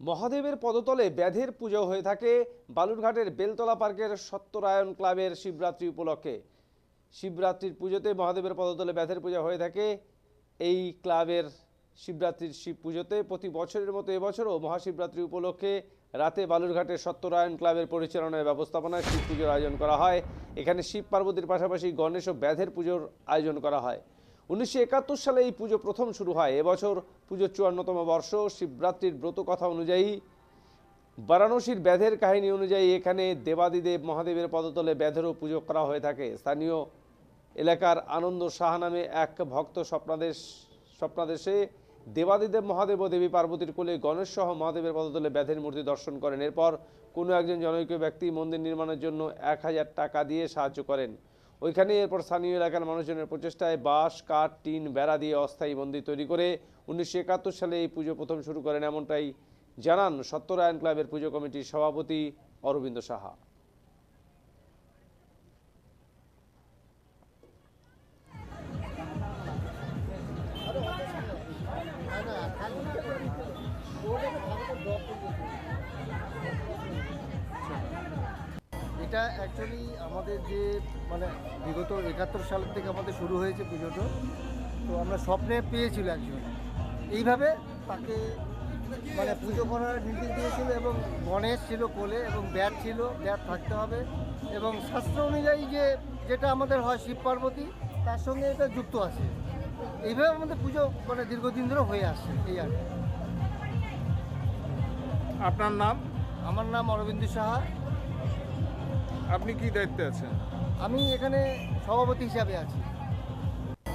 মহাদেবের পদতলে ব্যাধের পুজো হয়ে থাকে বালুরঘাটের বেলতলা পার্কের সত্যরায়ণ ক্লাবের শিবরাত্রি উপলক্ষে। শিবরাত্রির পুজোতে মহাদেবের পদতলে ব্যাধের পূজা হয়ে থাকে। এই ক্লাবের শিবরাত্রির শিব পুজোতে প্রতি বছরের মতো এবছরও মহাশিবরাত্রি উপলক্ষে রাতে বালুরঘাটের সত্যনারায়ণ ক্লাবের পরিচালনায় ব্যবস্থাপনায় শিব পুজোর আয়োজন করা হয়। এখানে শিব পার্বতীর পাশাপাশি গণেশ ও ব্যাধের পুজোর আয়োজন করা হয়। উনিশশো একাত্তর সালে এই পুজো প্রথম শুরু হয়। এবছর পুজোর চুয়ান্নতম বর্ষ শিবরাত্রির ব্রত কথা অনুযায়ী। বারাণসীর ব্যাধের কাহিনী অনুযায়ী এখানে দেবাদিদেব মহাদেবের পদতলে ব্যাধেরও পুজো করা হয়ে থাকে। স্থানীয় এলাকার আনন্দ সাহা নামে এক ভক্ত স্বপ্নাদেশ স্বপ্নাদেশে দেবাদিদেব মহাদেব ও দেবী পার্বতীর কোলে গণেশ সহ মহাদেবের পদতলে ব্যাধের মূর্তি দর্শন করেন। এরপর কোনো একজন জনৈক ব্যক্তি মন্দির নির্মাণের জন্য এক হাজার টাকা দিয়ে সাহায্য করেন। ওইখানে এরপর স্থানীয় এলাকার মানুষজনের প্রচেষ্টায় বাঁশ, কাঠ, টিন, বেড়া দিয়ে অস্থায়ী মন্দির তৈরি করে উনিশশো একাত্তর সালে এই পুজো প্রথম শুরু করেন এমনটাই জানান সত্যরায়ণ ক্লাবের পুজো কমিটির সভাপতি অরবিন্দ সাহা। এটা অ্যাকচুয়ালি আমাদের যে মানে বিগত একাত্তর সাল থেকে আমাদের শুরু হয়েছে পুজোটা তো আমরা স্বপ্নে পেয়েছিল একজন। এইভাবে তাকে মানে পুজো করার নির্দেশ দিয়েছিল এবং গণেশ ছিল কোলে এবং ব্যাট ছিল ব্যাট থাকতে হবে এবং শাস্ত্র অনুযায়ী যে যেটা আমাদের হয় শিব পার্বতী তার সঙ্গে এটা যুক্ত আছে। এইভাবে আমাদের পুজো মানে দীর্ঘদিন ধরে হয়ে আসছে এই আর কি। আপনার নাম? আমার নাম অরবিন্দ সাহা। আপনি কি দায়িত্বে আছেন? আমি এখানে সভাপতি হিসাবে আছি।